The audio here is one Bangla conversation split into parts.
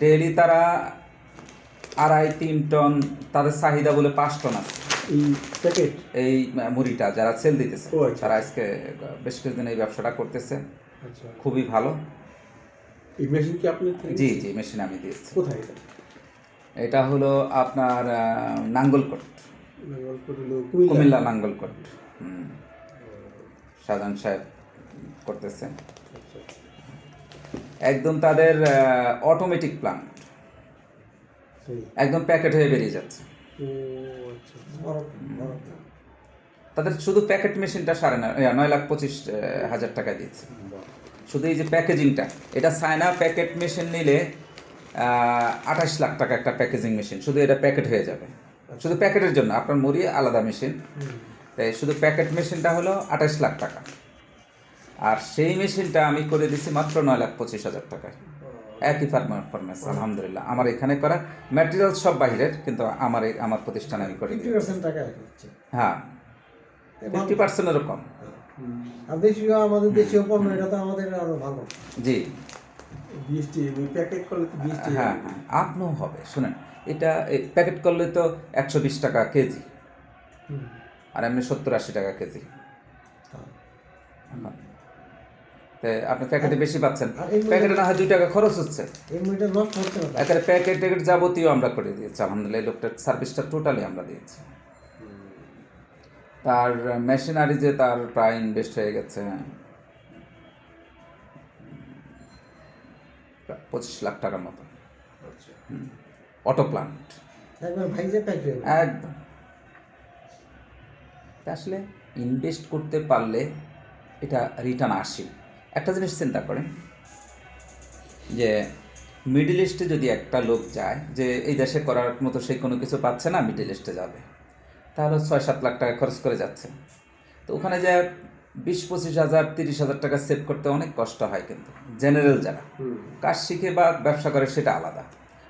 ডেইলি তারা আড়াই তিন টন তাদের চাহিদা বলে পাঁচ টন আছে। এই প্যাকেট? এই মুড়িটা যারা সেল দিতেছে আচ্ছা। তারা আজকে বেশ কিছুদিন এই ব্যবসাটা করতেছে। আচ্ছা। খুবই ভালো। মেশিন কি আপনি জি জি মেশিন আমি দিয়েছি। কোথায় এটা? হলো আপনার নাঙ্গলকোট। কুমিল্লা। নাঙ্গলকোট। শাহজাহান সাহেব করতেছে। আচ্ছা, একদম তাদের অটোমেটিক প্ল্যান একদম প্যাকেট হয়ে বেরিয়ে যাচ্ছে। আচ্ছা বড় তাদের শুধু প্যাকেট মেশিনটা সাড়ে নয় নয় লাখ পঁচিশ হাজার টাকা দিচ্ছে শুধু এই যে প্যাকেজিংটা এটা চায়না প্যাকেট মেশিন নিলে আঠাশ লাখ টাকা একটা প্যাকেজিং মেশিন শুধু এটা প্যাকেট হয়ে যাবে। শুধু প্যাকেটের জন্য আপনার মুড়ি আলাদা মেশিন। তাই শুধু প্যাকেট মেশিনটা হলো আঠাশ লাখ টাকা। আর সেই মেশিনটা আমি করে দিছি মাত্র নয় লাখ পঁচিশ হাজার টাকায়। একই পারফরমেন্স আলহামদুলিল্লাহ। আমার এখানে করা ম্যাটেরিয়াল সব বাইরের কিন্তু আমার আমার প্রতিষ্ঠানে আমি করে দিই হ্যাঁ। ফিফটি পার্সেন্টেরও কম। আমাদের দেশীয় পণ্য এটা তো আমাদের আরও ভালো। জি। প্যাকেট করলে তো হ্যাঁ হ্যাঁ আপনিও হবে শুনেন এটা প্যাকেট করলে তো একশো বিশ টাকা কেজি। আর এমনি সত্তর আশি টাকা কেজি। আপনি প্যাকেটে বেশি পাচ্ছেন। প্যাকেটে না হয় দুই টাকা খরচ হচ্ছে। একেবারে প্যাকেট ট্যাকেট যাবতীয় আমরা করে দিয়েছি। আলহামদুলিল্লাহ লোকটার সার্ভিসটা টোটালি আমরা দিয়েছি। তার মেশিনারি যে তার প্রায় ইনভেস্ট হয়ে গেছে। পঁচিশ লাখ টাকার মতো। আচ্ছা। Auto plant. একদম। আসলে ইনভেস্ট করতে পারলে এটা রিটার্ন আসে। একটা জিনিস চিন্তা করেন যে মিডল ইস্টে যদি একটা লোক যায় যে এই দেশে করার মতো সে কোনো কিছু পাচ্ছে না মিডল ইস্টে যাবে। তাহলে ছয় সাত লাখ টাকা খরচ করে যাচ্ছে। তো ওখানে যে বিশ পঁচিশ হাজার তিরিশ হাজার টাকা সেভ করতে অনেক কষ্ট হয় কিন্তু জেনারেল যারা। কাজ শিখে বা ব্যবসা করে সেটা আলাদা।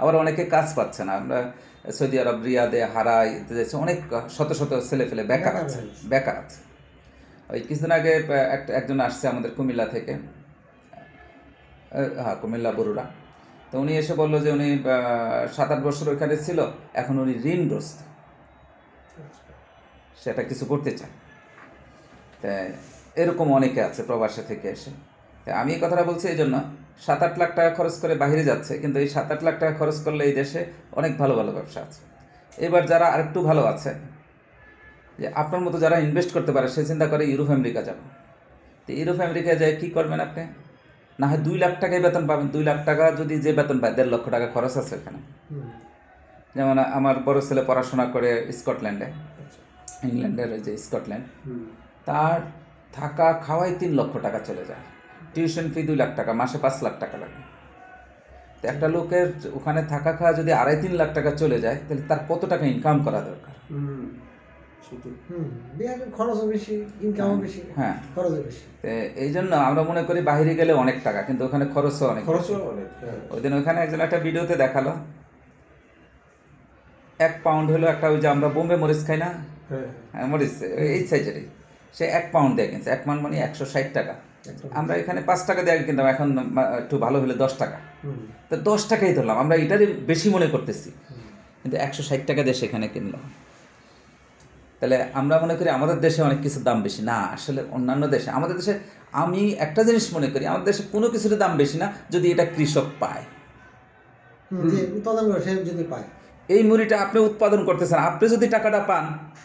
আবার অনেকে কাজ পাচ্ছে না আমরা সৌদি আরব রিয়াদে হারাই যাচ্ছি অনেক শত শত ছেলে ফেলে বেকার আছে বেকার আছে। ওই কিছুদিন আগে একটা একজন আসছে আমাদের কুমিল্লা থেকে। হ্যাঁ কুমিল্লা বরুড়া। তো উনি এসে বলল যে উনি সাত আট বছর ওইখানে ছিল এখন উনি ঋণগ্রস্ত। সেটা কিছু করতে চায়। এরকম অনেকে আছে প্রবাসে থেকে এসে। তা আমি এই কথাটা বলছি এই জন্য সাত আট লাখ টাকা খরচ করে বাইরে যাচ্ছে কিন্তু এই সাত আট লাখ টাকা খরচ করলে এই দেশে অনেক ভালো ভালো ব্যবসা আছে। এবার যারা আরেকটু ভালো আছে যে আপনার মতো যারা ইনভেস্ট করতে পারে সে চিন্তা করে ইউরোপ আমেরিকা যাবে। তো ইউরোপ আমেরিকা যায় কী করবেন আপনি? না হয় দুই লাখ টাকায় বেতন পাবেন। দুই লাখ টাকা যদি যে বেতন পায় দেড় লক্ষ টাকা খরচ আছে এখানে যেমন আমার বড় ছেলে পড়াশোনা করে স্কটল্যান্ডে আচ্ছা। ইংল্যান্ডের ওই যে স্কটল্যান্ড। তার থাকা খাওয়াই তিন লক্ষ টাকা চলে যায়। টিউশন ফি দুই লাখ টাকা মাসে পাঁচ লাখ টাকা লাগে। তো একটা লোকের ওখানে থাকা খাওয়া যদি আড়াই তিন লাখ টাকা চলে যায় তাহলে তার কত টাকা ইনকাম করা দরকার? হ্যাঁ বেশি এই জন্য আমরা মনে করি বাইরে গেলে অনেক টাকা কিন্তু ওখানে খরচও অনেক খরচও হ্যাঁ। ওই দিন ওখানে একজন একটা ভিডিওতে দেখাল। এক পাউন্ড হলো একটা ওই যে আমরা বোম্বে মরিচ খাই না? হ্যাঁ। হ্যাঁ মরিচ এই সাইজেরই। সে এক পাউন্ড দিয়ে কিনছে। এক পাউন্ড মানে একশো ষাট টাকা। আমরা এখানে পাঁচ টাকা দিয়ে কিনতাম এখন একটু ভালো হলে দশ টাকা। তো দশ টাকাই ধরলাম আমরা এটারই বেশি মনে করতেছি। কিন্তু একশো ষাট টাকা দিয়ে সেখানে কিনলো তাহলে আমরা মনে করি আমাদের দেশে অনেক কিছুর দাম বেশি। না আসলে অন্যান্য দেশে আমাদের দেশে আমি একটা জিনিস মনে করি আমাদের দেশে কোনো কিছুর দাম বেশি না যদি এটা কৃষক পায়। যদি পায়। এই মুড়িটা আপনি উৎপাদন করতেছেন আপনি যদি টাকাটা পান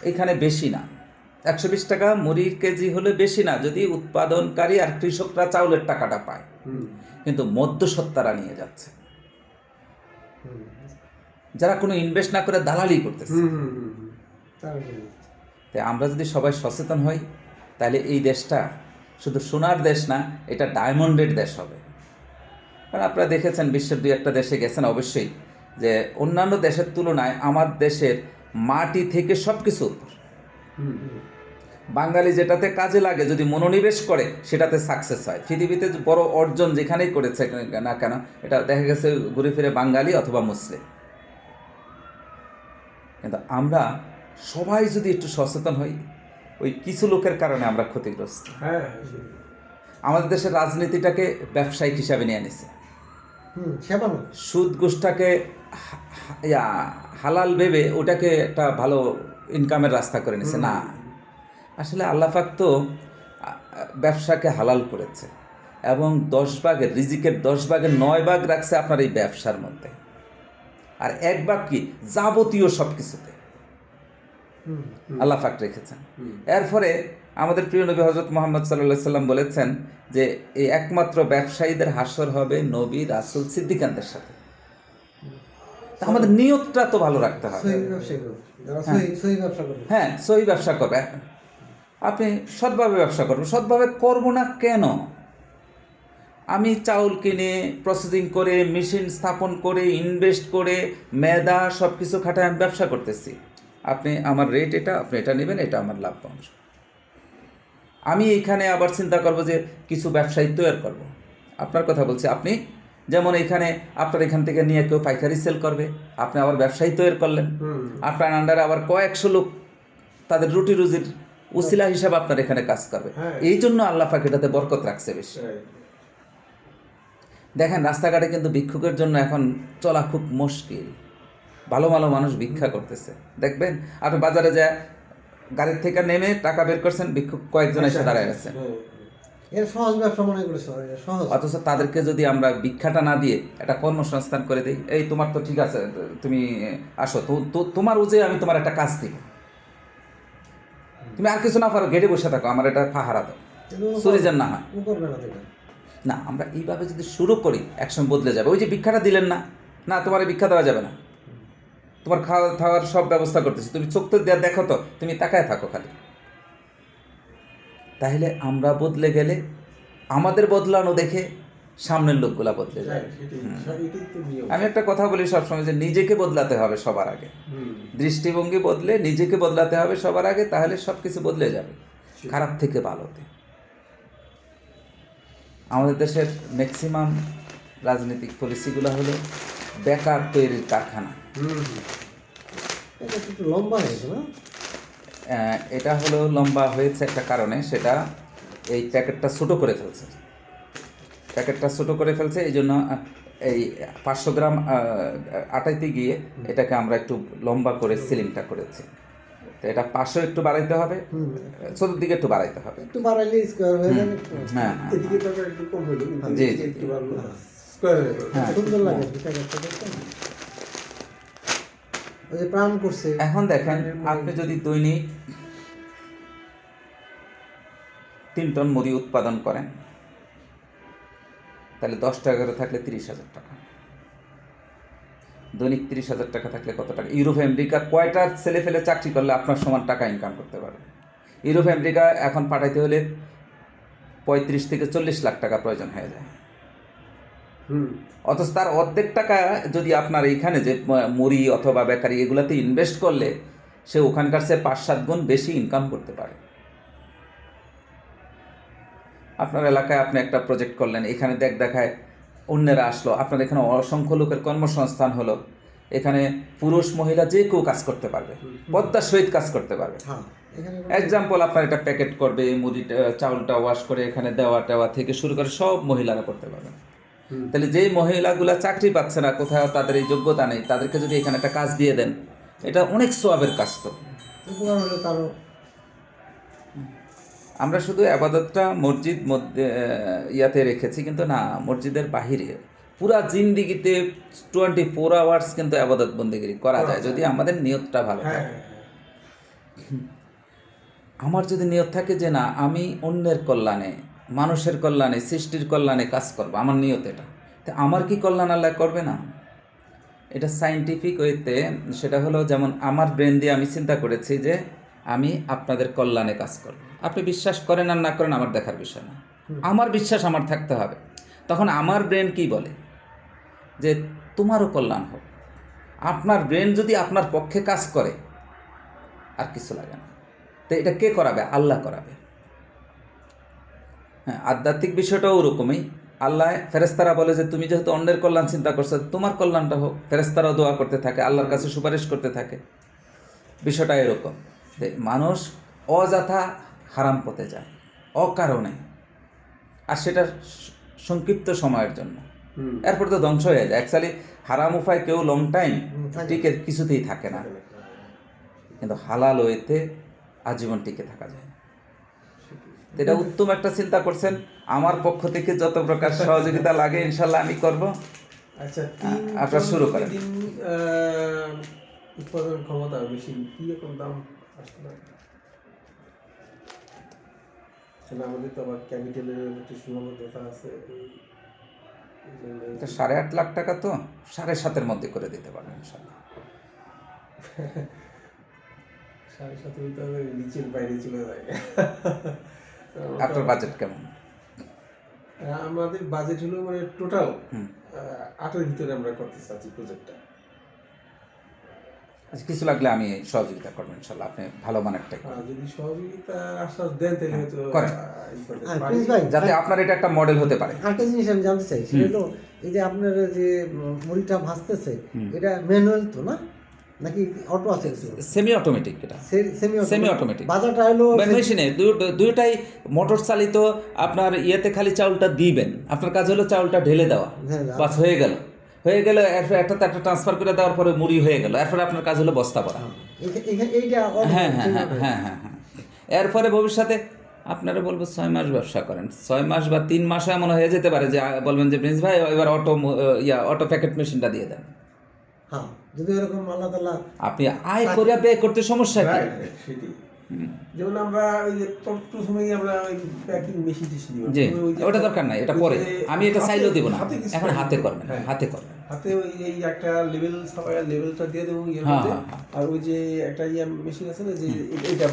এখানে বেশি না। একশো বিশ টাকা মুড়ির কেজি হলে বেশি না যদি উৎপাদনকারী আর কৃষকরা চাউলের টাকাটা পায়। কিন্তু মধ্যসত্ত্বারা নিয়ে যাচ্ছে। যারা কোনো ইনভেস্ট না করে দালালি করতেছে। তাই আমরা যদি সবাই সচেতন হই তাহলে এই দেশটা শুধু সোনার দেশ না এটা ডায়মন্ডের দেশ হবে। কারণ আপনারা দেখেছেন বিশ্বের দুই একটা দেশে গেছেন অবশ্যই যে অন্যান্য দেশের তুলনায় আমার দেশের মাটি থেকে সব কিছু বাঙালি যেটাতে কাজে লাগে যদি মনোনিবেশ করে সেটাতে সাকসেস হয়। পৃথিবীতে যে বড় অর্জন যেখানেই করেছে না কেন এটা দেখা গেছে ঘুরে ফিরে বাঙালি অথবা মুসলিম। কিন্তু আমরা সবাই যদি একটু সচেতন হই ওই কিছু লোকের কারণে আমরা ক্ষতিগ্রস্ত। হ্যাঁ হ্যাঁ আমাদের দেশের রাজনীতিটাকে ব্যবসায়িক হিসাবে নিয়ে নিছে সুদ ইয়া, হালাল ভেবে ওটাকে একটা ভালো ইনকামের রাস্তা করে নিছে। না আসলে আল্লাহাক তো ব্যবসাকে হালাল করেছে এবং দশ ভাগের রিজিকের দশ ভাগের নয় ভাগ রাখছে আপনার এই ব্যবসার মধ্যে। আর এক ভাগ কি? যাবতীয় সব কিছুতে হুম। আল্লাহ পাক রেখেছেন। হুম। এরপরে আমাদের প্রিয় নবী হজরত মোহাম্মদ সাল্লাহ সাল্লাম বলেছেন যে এই একমাত্র ব্যবসায়ীদের হাসর হবে নবী রাসুল সিদ্দিকানদের সাথে। আমাদের নিয়তটা তো ভালো রাখতে হবে। ব্যবসা করবে। হ্যাঁ ব্যবসা করবে। আপনি সৎভাবে ব্যবসা করবেন। সৎভাবে করব না কেন? আমি চাউল কিনে প্রসেসিং করে মেশিন স্থাপন করে ইনভেস্ট করে মেদা সব কিছু খাটায় আমি ব্যবসা করতেছি। আপনি আমার রেট এটা আপনি এটা নেবেন এটা আমার লাভ অংশ। আমি এখানে আবার চিন্তা করব যে কিছু ব্যবসায়ী তৈরি করব। আপনার কথা বলছি। আপনি যেমন এখানে আপনার এখান থেকে নিয়ে কেউ পাইকারি সেল করবে আপনি আবার ব্যবসায়ী তৈরি করলেন। আপনার আন্ডারে আবার কয়েকশো লোক তাদের রুটি রুজির উসিলা হিসাবে আপনার এখানে কাজ করবে। হ্যাঁ। এই জন্য আল্লাহ পাক এটাতে বরকত রাখছে বেশি। দেখেন রাস্তাঘাটে কিন্তু ভিক্ষুকের জন্য এখন চলা খুব মুশকিল। ভালো ভালো মানুষ ভিক্ষা করতেছে। দেখবেন আপনি বাজারে যা গাড়ির থেকে নেমে টাকা বের করছেন ভিক্ষুক কয়েকজন এসে দাঁড়ায় আছে। এর সহজ ব্যবসা মনে করেছে এটা সহজ। অথচ তাদেরকে যদি আমরা ভিক্ষাটা না দিয়ে একটা কর্মসংস্থান করে দিই এই তোমার তো ঠিক আছে তুমি আসো তো তোমার উজে আমি তোমার একটা কাজ দিব। তুমি আর কিছু না পারো গেটে বসে থাকো আমার এটা পাহারা দাও। চুরি যেন না হয়। না আমরা এইভাবে যদি শুরু করি একসময় বদলে যাবে। ওই যে ভিক্ষাটা দিলেন না না তোমার এই ভিক্ষা দেওয়া যাবে না। তোমার খাওয়া খাওয়ার সব ব্যবস্থা করতেছি। তুমি চোখ তো দেখো তো তুমি তাকায় থাকো খালি। তাহলে আমরা বদলে গেলে আমাদের বদলানো দেখে সামনের লোকগুলা বদলে যায়। তো নিয়ম। আমি একটা কথা বলি সবসময় যে নিজেকে বদলাতে হবে সবার আগে। দৃষ্টিভঙ্গি বদলে নিজেকে বদলাতে হবে সবার আগে তাহলে সব কিছু বদলে যাবে খারাপ থেকে ভালোতে। আমাদের দেশের ম্যাক্সিমাম রাজনৈতিক পলিসিগুলো হলো বেকার তৈরির কারখানা। লম্বা হয়েছে না? এটা হলো লম্বা হয়েছে একটা কারণে সেটা এই প্যাকেটটা ছোটো করে ফেলছে। প্যাকেটটা ছোটো করে ফেলছে এই জন্য এই পাঁচশো গ্রাম আটাইতে গিয়ে এটাকে আমরা একটু লম্বা করে সিলিংটা করেছি। তো এটা পাঁচশো একটু বাড়াইতে হবে হুম। চতুর্দিকে একটু বাড়াইতে হবে। একটু বাড়াইলে স্কোয়ার হয়ে যাবে হ্যাঁ হ্যাঁ। এদিকে টাকা একটু কম হইল জি, জি, একটু বাড়লো স্কোয়ার হ্যাঁ। সুন্দর লাগে ওই যে প্রাণ করছে। এখন দেখেন, আপনি যদি দৈনিক তিন টন মুড়ি উৎপাদন করেন, তাহলে দশ টাকা থাকলে তিরিশ হাজার টাকা। দৈনিক তিরিশ হাজার টাকা থাকলে কত টাকা? ইউরোপ আমেরিকা কয়টা ছেলে ফেলে চাকরি করলে আপনার সমান টাকা ইনকাম করতে পারবে? ইউরোপ আমেরিকা এখন পাঠাইতে হলে পঁয়ত্রিশ থেকে চল্লিশ লাখ টাকা প্রয়োজন হয়ে যায়। অথচ তার অর্ধেক টাকা যদি আপনার এইখানে যে মুড়ি অথবা বেকারি এগুলাতে ইনভেস্ট করলে সে ওখানকার সে পাঁচ সাত গুণ বেশি ইনকাম করতে পারে। আপনার এলাকায় আপনি একটা প্রজেক্ট করলেন এখানে দেখ দেখায় অন্যেরা আসলো আপনার এখানে অসংখ্য লোকের কর্মসংস্থান হলো এখানে পুরুষ মহিলা যে কেউ কাজ করতে পারবে পদ্মার সহিত কাজ করতে পারবে। হ্যাঁ এক্সাম্পল আপনার এটা প্যাকেট করবে মুড়িটা চাউলটা ওয়াশ করে এখানে দেওয়া টেওয়া থেকে শুরু করে সব মহিলারা করতে পারবে। তাহলে যেই মহিলাগুলা চাকরি পাচ্ছে না কোথাও তাদের এই যোগ্যতা নেই তাদেরকে যদি এখানে একটা কাজ দিয়ে দেন এটা অনেক সোয়াবের কাজ তো। আমরা শুধু আবাদতটা মসজিদ মধ্যে ইয়াতে রেখেছি কিন্তু না মসজিদের বাহিরে পুরা জিন্দিগিতে টোয়েন্টি ফোর আওয়ার্স কিন্তু আবাদত বন্দিগিরি করা যায় যদি আমাদের নিয়তটা ভালো হ্যাঁ। থাকে। আমার যদি নিয়ত থাকে যে না আমি অন্যের কল্যাণে মানুষের কল্যাণে সৃষ্টির কল্যাণে কাজ করব। আমার নিয়ত এটা। তো আমার কি কল্যাণ আল্লাহ করবে না? এটা সাইন্টিফিক ওয়েতে সেটা হলো যেমন আমার ব্রেন দিয়ে আমি চিন্তা করেছি যে আমি আপনাদের কল্যাণে কাজ করব। আপনি বিশ্বাস করেন আর না করেন আমার দেখার বিষয় না। আমার বিশ্বাস আমার থাকতে হবে। তখন আমার ব্রেন কি বলে? যে তোমারও কল্যাণ হোক। আপনার ব্রেন যদি আপনার পক্ষে কাজ করে আর কিছু লাগে না। তো এটা কে করাবে? আল্লাহ করাবে। হ্যাঁ আধ্যাত্মিক বিষয়টাও ওরকমই। আল্লাহ ফেরেস্তারা বলে যে তুমি যেহেতু অন্যের কল্যাণ চিন্তা করছ তোমার কল্যাণটা হোক। ফেরেস্তারাও দোয়া করতে থাকে আল্লাহর কাছে সুপারিশ করতে থাকে। বিষয়টা এরকম যে মানুষ অযথা হারাম পথে যায় অকারণে। আর সেটা সংক্ষিপ্ত সময়ের জন্য। এরপর তো ধ্বংস হয়ে যায়। অ্যাকচুয়ালি হারাম উপায় কেউ লং টাইম টিকে কিছুতেই থাকে না। কিন্তু হালাল ওয়েতে আজীবন টিকে থাকা যায় এটা উত্তম একটা চিন্তা করছেন। আমার পক্ষ থেকে যত প্রকার সহযোগিতা লাগে ইনশাল্লাহ আমি করব। আচ্ছা আপনার শুরু করেন। উৎপাদন ক্ষমতা বেশি কি রকম দাম আসতে পারে? আমাদের তো আবার ক্যাপিটালের একটু সীমাবদ্ধতা আছে সাড়ে আট লাখ টাকা তো সাড়ে সাতের মধ্যে করে দিতে পারবেন ইনশাল্লাহ। সাড়ে সাত মিনিট হবে নিচের বাইরে চলে যায়। আপনার বাজেট কেমন? আমাদের বাজেট হলো মানে টোটাল। আটের ভিতরে আমরা করতে চাচ্ছি প্রজেক্টটা আচ্ছা, কিছু লাগলে আমি সহযোগিতা করব ইনশাল্লাহ। আপনি ভালো মানের যদি সহযোগিতা আশ্বাস দেন তাহলে হয়তো করেন। করতে আর প্রিন্স ভাই যাতে আপনার এটা একটা মডেল হতে পারে। আরেকটা জিনিস আমি জানতে চাই সেটা হলো এই যে আপনার যে মুড়িটা ভাজতেছে এটা ম্যানুয়াল তো না? নাকি অটো আছে সেমি অটোমেটিক এটা সেমি automatic. বাজারটা হলো মেশিনে দুইটাই মোটর চালিত আপনার ইয়েতে খালি চাউলটা দিবেন। আপনার কাজ হলো চাউলটা ঢেলে দেওয়া। হ্যাঁ, বাস হয়ে গেল। হয়ে গেল এরপর একটাতে একটা ট্রান্সফার করে দেওয়ার পরে মুড়ি হয়ে গেল। এরপরে আপনার কাজ হলো বস্তা ভরা। auto, হ্যাঁ হ্যাঁ হ্যাঁ হ্যাঁ হ্যাঁ হ্যাঁ। এরপরে ভবিষ্যতে আপনারা বলব ছয় মাস ব্যবসা করেন। ছয় মাস বা তিন মাসে এমন হয়ে যেতে পারে যে বলবেন যে প্রিন্স ভাই এবার অটো ইয়া অটো প্যাকেট মেশিনটা দিয়ে দেন। হ্যাঁ। যদি এরকম আল্লাহ তালা আপনি আয় করে ব্যয় করতে সমস্যা কি? Right, right, যেমন আমরা ওই যে প্র- প্রথমেই আমরা ওই প্যাকিং মেশিন টেশিন জি ওটা দরকার নাই এটা পরে। আমি এটা চাইলেও দিব না। এখন হাতে করবেন হ্যাঁ। হাতে করবেন। হাতে ওই এই একটা লেভেল সবাই লেভেলটা দিয়ে দেবো ইয়ের হ্যাঁ, মধ্যে। হ্যাঁ, হ্যাঁ। আর ওই যে একটা ইয়া মেশিন আছে না যে এটা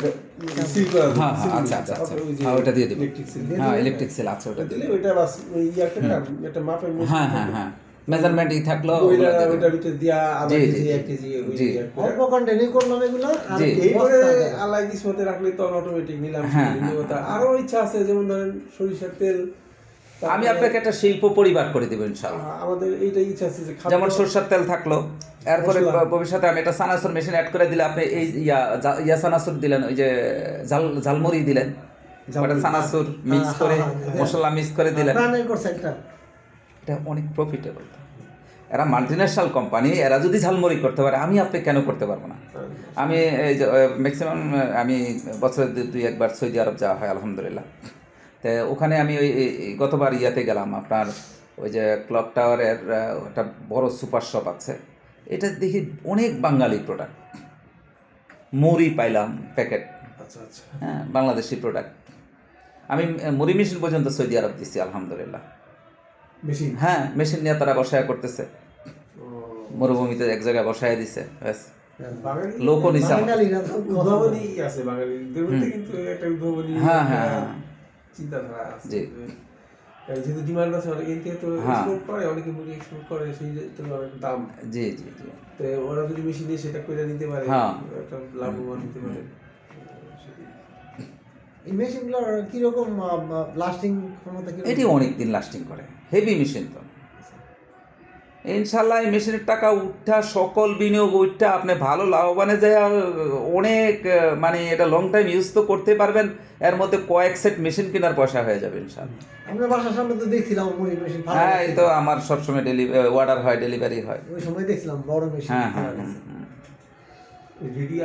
সিল করা হ্যাঁ, হ্যাঁ, আচ্ছা, আচ্ছা, আচ্ছা। হ্যাঁ, ওইটা দিয়ে দেবো। ইলেকট্রিক সিল হ্যাঁ ইলেকট্রিক সেল আছে ওটা ওটা দিলে ওইটা বাস ওই একটা একটা মাপের হ্যাঁ হ্যাঁ হ্যাঁ। মেজারমেন্ট থাকল দিয়ে জি, কেজি জি। অল্প কন্টেন্টই করলাম এগুলো আর এইবারে বস্তা কিসমতে রাখলে তো অটোমেটিক নিলাম। সেই নিয়মতা। আরও ইচ্ছা আছে যেমন ধরেন সরিষার তেল আমি আপনাকে একটা শিল্প পরিবার করে দেবো ইনশাল্লাহ আ- আমাদের এইটাই ইচ্ছা আছে যে যেমন সরষের তেল থাকল এরপরে ভবিষ্যতে আমি একটা সানাসুর মেশিন অ্যাড করে দিলে আপনি এই ইয়া ইয়া সানাসুর দিলেন ওই যে জাল ঝালমুড়ি দিলেন। ওটা সানাসুর মিক্স হ্যাঁ, করে হ্যাঁ, হ্যাঁ। মশলা মিক্স করে দিলেন। করছে একটা এটা অনেক প্রফিটেবল এরা মাল্টিন্যাশনাল কোম্পানি এরা যদি ঝালমুড়ি করতে পারে আমি আপনি কেন করতে পারব না? আমি এই যে ম্যাক্সিমাম আমি বছরে দুই একবার সৌদি আরব যাওয়া হয় আলহামদুলিল্লাহ। তো ওখানে আমি ওই গতবার ইয়াতে গেলাম আপনার ওই যে ক্লক টাওয়ারের একটা বড় সুপার শপ আছে। এটা দেখি অনেক বাঙালি প্রোডাক্ট মুড়ি পাইলাম প্যাকেট আচ্ছা আচ্ছা। হ্যাঁ বাংলাদেশি প্রোডাক্ট আমি মুড়ি মেশিন পর্যন্ত সৌদি আরব দিছি আলহামদুলিল্লাহ। মেশিন? হ্যাঁ মেশিন নিয়ে তারা বসায় করতেছে। মরুভূমিতে এক জায়গায় বসায় দিছে ব্যাস। বাঙালি লোকও নিছে হ্যাঁ, হ্যাঁ, হ্যাঁ। চিন্তাধারা আছে। জি। যেহেতু ডিমান্ড আছে অনেকে তো হ্যাঁ। এক্সপোর্ট করে অনেকে মুড়ি এক্সপোর্ট করে সেই তো অনেক দাম। জি জি জি। তো ওরা যদি মেশিনে সেটা করে নিতে পারে হ্যাঁ। একটা লাভবান হতে পারে। এই মেশিনগুলোর কীরকম লাস্টিং ক্ষমতা এটি অনেক দিন লাস্টিং করে। হেভি মেশিন তো। ইনশাল্লাহ এই মেশিনের টাকা উঠা সকল বিনিয়োগ উঠা আপনি ভালো লাভবানে যায় অনেক মানে এটা লং টাইম ইউজ তো করতে পারবেন। এর মধ্যে কয়েক সেট মেশিন কেনার পয়সা হয়ে যাবে ইনশাল্লাহ আমরা বাসার সামনে তো দেখছিলাম মুড়ি মেশিন হ্যাঁ এই তো আমার সবসময় ডেলি অর্ডার হয় ডেলিভারি হয়। ওই সময় দেখছিলাম বড় মেশিন হ্যাঁ, হ্যাঁ। রেডি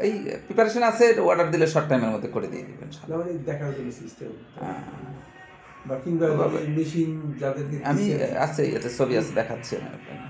এই প্রিপারেশন আছে অর্ডার দিলে শর্ট টাইমের মধ্যে করে দিয়ে দিবেন মানে দেখার জন্য সিস্টেম হ্যাঁ। বা কিংবা মেশিন যাদেরকে আমি আছে এতে ছবি আছে দেখাচ্ছি আমি আপনাকে।